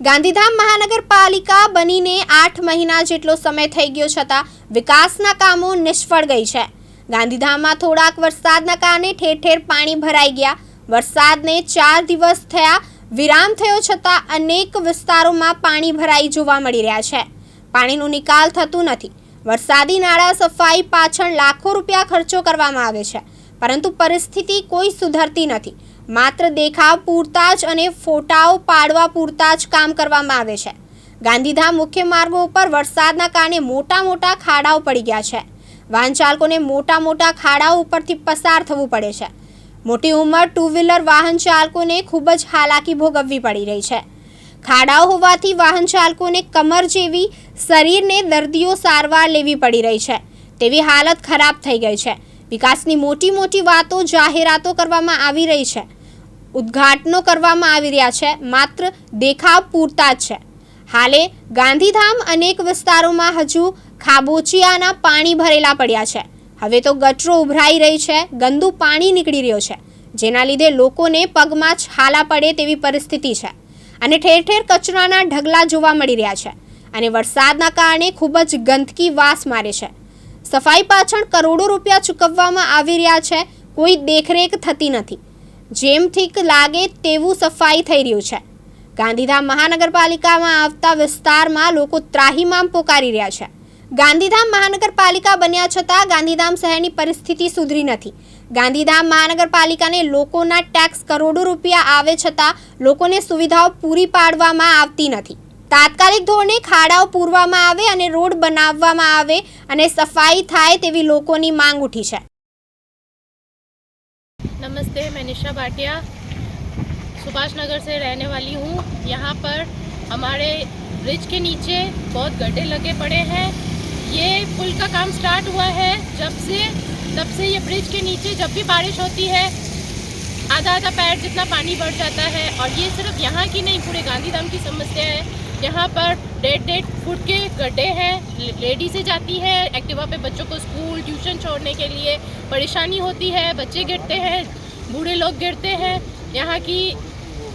ગાંધીધામ મહાનગરપાલિકા બનીને આઠ મહિના જેટલો સમય થઈ ગયો છતાં વિકાસના કામો નિષ્ફળ ગઈ છે. ગાંધીધામમાં થોડાક વરસાદના કારણે ઠેર ઠેર પાણી ભરાઈ ગયા. વરસાદને ચાર દિવસ થયા વિરામ થયો છતાં અનેક વિસ્તારોમાં પાણી ભરાઈ જોવા મળી રહ્યા છે. પાણીનો નિકાલ થતું નથી. વરસાદી નાળા સફાઈ પાછળ લાખો રૂપિયા ખર્ચો કરવામાં આવે છે. પરંતુ પરિસ્થિતિ કોઈ સુધરતી નથી. માત્ર દેખાવ પૂરતા જ અને ફોટાઓ પાડવા પૂરતા જ કામ કરવામાં આવે છે. ગાંધીધામ મુખ્ય માર્ગો ઉપર વરસાદના કારણે મોટા મોટા ખાડાઓ પડી ગયા છે. વાહન ચાલકોને મોટા મોટા ખાડાઓ ઉપરથી પસાર થવું પડે છે. મોટી ઉંમર ટુ વ્હીલર વાહન ચાલકોને ખૂબ જ હાલાકી ભોગવવી પડી રહી છે. ખાડાઓ હોવાથી વાહન ચાલકોને કમર જેવી શરીરને દર્દીઓ સારવાર લેવી પડી રહી છે. તેવી હાલત ખરાબ થઈ ગઈ છે. વિકાસની મોટી મોટી વાતો જાહેરાતો કરવામાં આવી રહી છે. ઉદ્ઘાટનો કરવામાં આવી રહ્યા છે. માત્ર દેખાવ પૂરતા જ છે. હાલે ગાંધીધામ અનેક વિસ્તારોમાં હજુ ખાબોચિયાના પાણી ભરેલા પડ્યા છે. હવે તો ગટરો ઉભરાઈ રહી છે. ગંદુ પાણી નીકળી રહ્યો છે. જેના લીધે લોકોને પગમાં છાલા પડે તેવી પરિસ્થિતિ છે. અને ઠેર ઠેર કચરાના ઢગલા જોવા મળી રહ્યા છે. અને વરસાદના કારણે ખૂબ જ ગંદકી વાસ મારે છે. સફાઈ પાછળ કરોડો રૂપિયા ચૂકવવામાં આવી રહ્યા છે. કોઈ દેખરેખ થતી નથી. જેમ ઠીક લાગે તેવું સફાઈ થઈ રહ્યું છે. ગાંધીધામ મહાનગરપાલિકામાં આવતા વિસ્તારમાં લોકો ત્રાહીમામ પોકારી રહ્યા છે. ગાંધીધામ મહાનગરપાલિકા બન્યા છતાં ગાંધીધામ શહેરની પરિસ્થિતિ સુધરી નથી. ગાંધીધામ મહાનગરપાલિકાને લોકોના ટેક્સ કરોડો રૂપિયા આવે છતાં લોકોને સુવિધાઓ પૂરી પાડવામાં આવતી નથી. તાત્કાલિક ધોરણે ખાડાઓ પૂરવામાં આવે અને રોડ બનાવવામાં આવે અને સફાઈ થાય તેવી લોકોની માંગ ઉઠી છે. नमस्ते, मैं निशा भाटिया, सुभाष नगर से रहने वाली हूँ। यहाँ पर हमारे ब्रिज के नीचे बहुत गड्ढे लगे पड़े हैं। ये पुल का काम स्टार्ट हुआ है जब से, तब से ये ब्रिज के नीचे जब भी बारिश होती है आधा आधा पैर जितना पानी बढ़ जाता है। और ये सिर्फ़ यहाँ की नहीं, पूरे गांधीधाम की समस्या है। यहाँ पर डेढ़ डेढ़ फुट के गड्ढे हैं लेडी से जाती है, एक्टिवा पे बच्चों को स्कूल, ट्यूशन छोड़ने के लिए परेशानी होती है, बच्चे गिरते हैं। बूढ़े लोग गिरते हैं। यहाँ की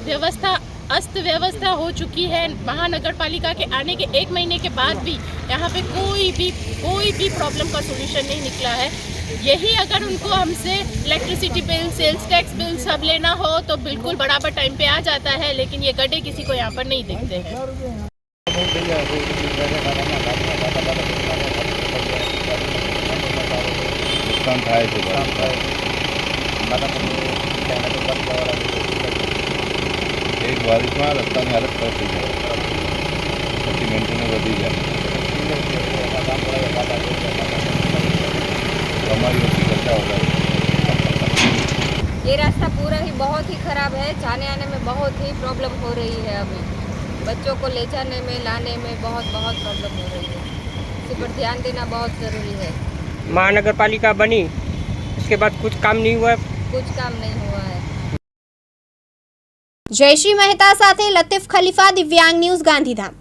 व्यवस्था, अस्त व्यवस्था हो चुकी है। महानगर पालिका के आने के एक महीने के बाद भी यहाँ पे कोई भी कोई भी प्रॉब्लम का सोल्यूशन नहीं निकला है। यही अगर उनको हमसे electricity bill sales tax bill सब लेना हो तो बिल्कुल बराबर टाइम पे आ जाता है। लेकिन ये गड्ढे किसी को यहाँ पर नहीं देखते हैं। એક બારિશમાં રસ્તાની હાલત ખરાબ થઈ જાય પછી મેન્ટેનન્સ વધી જાય કમાઈ ઓછી કરતા વધારે ये रास्ता पूरा ही बहुत ही खराब है जाने आने में बहुत ही प्रॉब्लम हो रही है अभी बच्चों को ले जाने में लाने में बहुत बहुत प्रॉब्लम हो रही है इसी पर ध्यान देना बहुत ज़रूरी है महानगर पालिका बनी उसके बाद कुछ काम नहीं हुआ कुछ काम नहीं हुआ है जयश्री मेहता साथ लतीफ खलीफा दिव्यांग न्यूज गांधीधाम